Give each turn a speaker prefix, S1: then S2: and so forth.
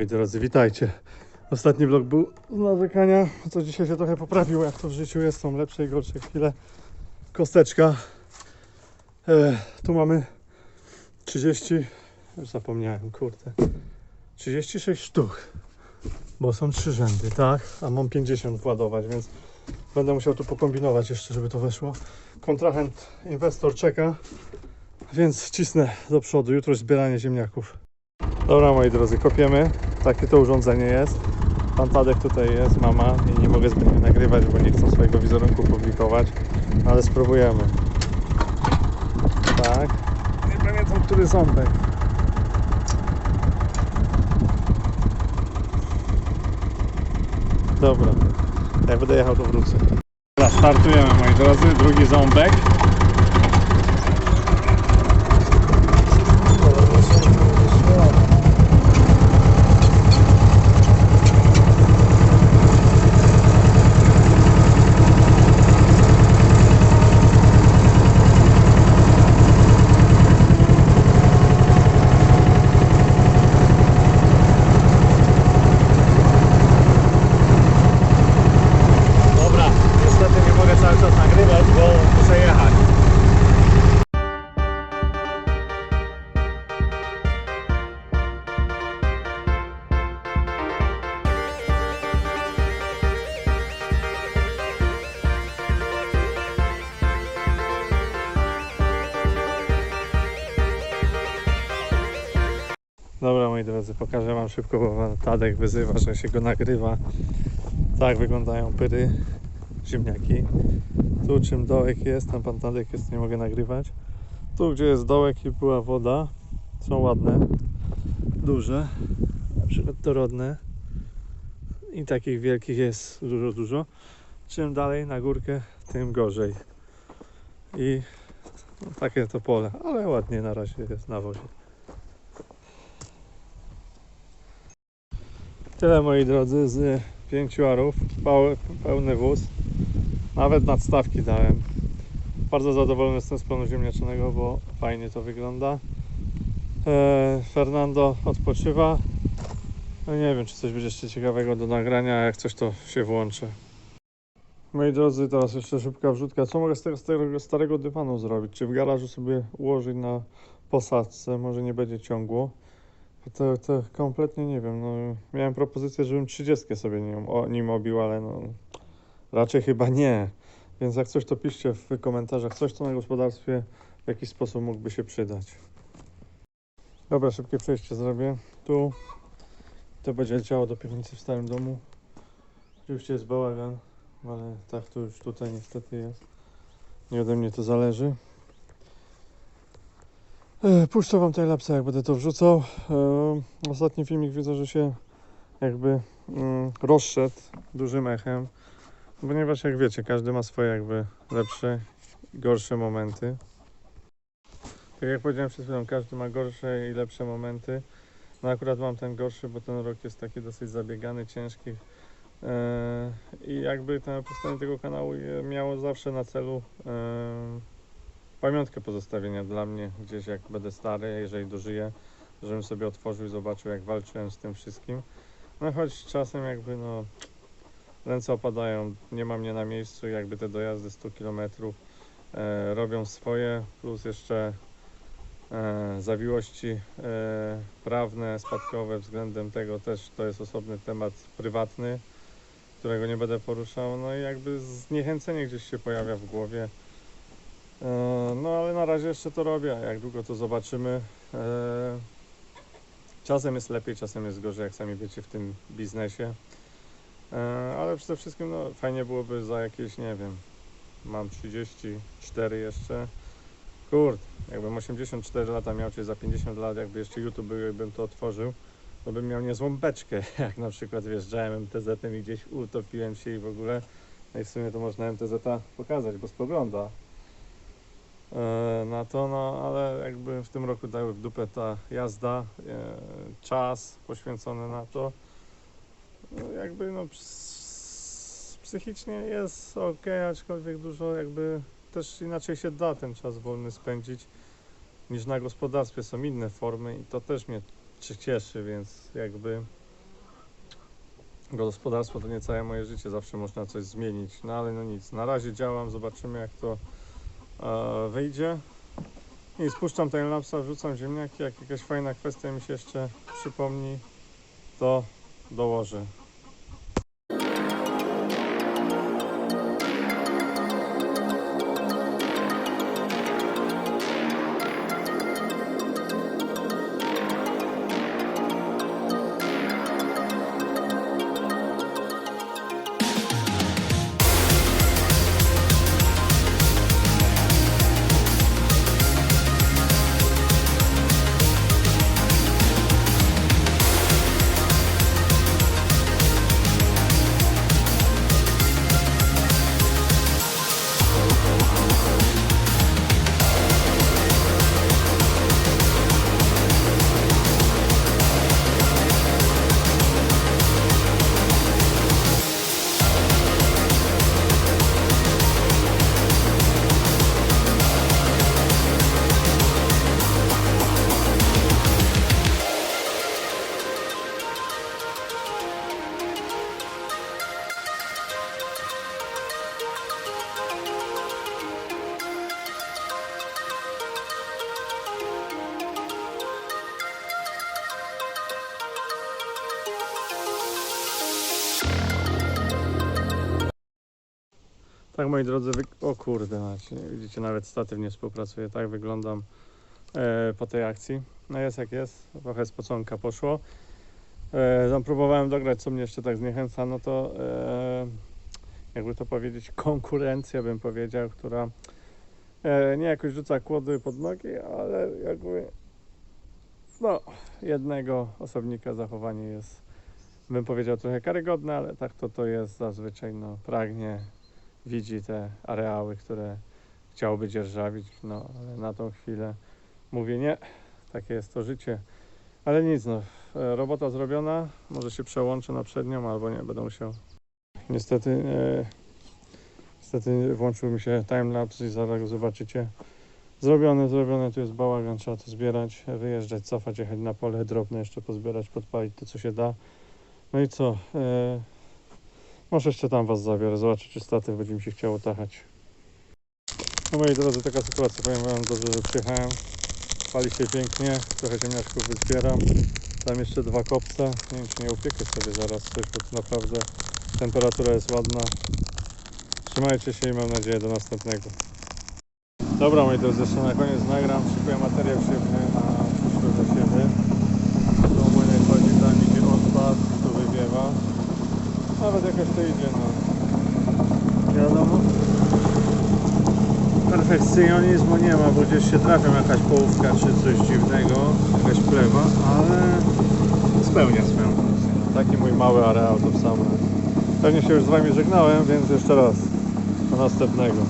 S1: Moi drodzy, witajcie. Ostatni vlog był z narzekania, co dzisiaj się trochę poprawiło, jak to w życiu jest, są lepsze i gorsze chwile. Kosteczka. E, tu mamy 30, już zapomniałem, kurde. 36 sztuk, bo są trzy rzędy, tak? A mam 50 władować, więc będę musiał tu pokombinować jeszcze, żeby to weszło. Kontrahent, inwestor czeka, więc cisnę do przodu. Jutro zbieranie ziemniaków. Dobra moi drodzy, kopiemy. Takie to urządzenie jest. Pan Tadek tutaj jest, mama i nie mogę zbytnio nagrywać, bo nie chcą swojego wizerunku publikować, ale spróbujemy. Tak. Nie pamiętam, który ząbek. Dobra. Jak będę jechał, to wrócę. Dobra, startujemy moi drodzy. Drugi ząbek. Moi drodzy, pokażę wam szybko, bo Tadek wyzywa, że się go nagrywa. Tak wyglądają pyry, ziemniaki. Tu czym dołek jest, tam pan Tadek jest, nie mogę nagrywać. Tu gdzie jest dołek i była woda, są ładne, duże, na przykład dorodne. I takich wielkich jest dużo, dużo. Czym dalej na górkę, tym gorzej. I no, takie to pole, ale ładnie na razie jest na wodzie. Tyle moi drodzy z pięciu arów, peł- pełny wóz. Nawet nadstawki dałem. Bardzo zadowolony jestem z planu ziemniaczanego, bo fajnie to wygląda. E, Fernando odpoczywa. No nie wiem, czy coś będzie jeszcze ciekawego do nagrania, jak coś to się włączę. Moi drodzy, teraz jeszcze szybka wrzutka. Co mogę z tego starego, starego dywanu zrobić? Czy w garażu sobie ułożyć na posadzce? Może nie będzie ciągło. To, to kompletnie nie wiem. No, miałem propozycję, żebym 30 sobie nim, o, nim obił, ale no, raczej chyba nie. Więc jak coś, to piszcie w komentarzach. Coś, co na gospodarstwie w jakiś sposób mógłby się przydać. Dobra, szybkie przejście zrobię. Tu to będzie leciało do piwnicy w starym domu. Oczywiście jest bałagan, ale tak to już tutaj niestety jest. Nie ode mnie to zależy. E, Puszczę wam timelapse, jak będę to wrzucał. E, Ostatni filmik widzę, że się jakby mm, rozszedł dużym echem, ponieważ jak wiecie, każdy ma swoje jakby lepsze i gorsze momenty. Tak jak powiedziałem przed chwilą, każdy ma gorsze i lepsze momenty. No akurat mam ten gorszy, bo ten rok jest taki dosyć zabiegany, ciężki. E, I jakby to powstanie tego kanału miało zawsze na celu pamiątkę pozostawienia dla mnie gdzieś jak będę stary, jeżeli dożyję, żebym sobie otworzył i zobaczył jak walczyłem z tym wszystkim. No choć czasem jakby no ręce opadają, nie ma mnie na miejscu jakby te dojazdy 100 km e, robią swoje, plus jeszcze e, zawiłości e, prawne, spadkowe względem tego też to jest osobny temat prywatny, którego nie będę poruszał, no i jakby zniechęcenie gdzieś się pojawia w głowie. E, No ale na razie jeszcze to robię, jak długo to zobaczymy. E, Czasem jest lepiej, czasem jest gorzej, jak sami wiecie w tym biznesie. E, Ale przede wszystkim no, fajnie byłoby za jakieś, nie wiem, mam 34 jeszcze. Kurde, jakbym 84 lata miał, czyli za 50 lat, jakby jeszcze YouTube był i bym to otworzył, to bym miał niezłą beczkę, jak na przykład wjeżdżałem MTZ-em i gdzieś utopiłem się i w ogóle. No i w sumie to można MTZ-a pokazać, bo spogląda na to, no ale jakby w tym roku dały w dupę ta jazda, e, czas poświęcony na to, no jakby no ps- psychicznie jest ok, aczkolwiek dużo jakby też inaczej się da ten czas wolny spędzić niż na gospodarstwie. Są inne formy i to też mnie cie- cieszy, więc jakby Gospodarstwo to nie całe moje życie, zawsze można coś zmienić, no ale no nic. Na razie działam, zobaczymy jak to e, wyjdzie. I spuszczam timelapsa, wrzucam ziemniaki, jak jakaś fajna kwestia mi się jeszcze przypomni, to dołożę. Tak moi drodzy, o kurde, macie, widzicie nawet statyw nie współpracuje, tak wyglądam e, po tej akcji. No jest jak jest, trochę spoconka poszło. E, próbowałem dograć, co mnie jeszcze tak zniechęca, no to e, jakby to powiedzieć, konkurencja bym powiedział, która e, nie jakoś rzuca kłody pod nogi, ale jakby no, jednego osobnika zachowanie jest, bym powiedział, trochę karygodne, ale tak to to jest zazwyczaj, no, pragnie widzi te areały, które chciałby dzierżawić, no ale na tą chwilę mówię nie, takie jest to życie. Ale nic, no, e, robota zrobiona, może się przełączę na przednią, albo nie, będę musiał. Niestety, e, niestety włączył mi się timelapse i zaraz zobaczycie. Zrobione, zrobione, tu jest bałagan, trzeba to zbierać, wyjeżdżać, cofać, jechać na pole drobne, jeszcze pozbierać, podpalić to, co się da. No i co? E, może jeszcze tam was zabiorę, zobaczę czy statyw będzie mi się chciało tachać. No moi drodzy, taka sytuacja, powiem wam dobrze, że przyjechałem. Pali się pięknie, trochę ziemniaczków wyzbieram. Tam jeszcze dwa kopce, nie wiem czy nie upiekę sobie zaraz coś, bo naprawdę temperatura jest ładna. Trzymajcie się i mam nadzieję do następnego. Dobra moi drodzy, jeszcze na koniec nagram, szykuję materiał siewny na przyszłe zasiewy. Tu młynek chodzi, tam idzie odpad, tu wywiewa. Nawet jakoś to idzie, no. Wiadomo. Perfekcjonizmu nie ma, bo gdzieś się trafią jakaś połówka czy coś dziwnego, jakaś plewa, ale spełnia swoją funkcję. Taki mój mały areał to w sam raz. Pewnie się już z Wami żegnałem, więc jeszcze raz. Do następnego.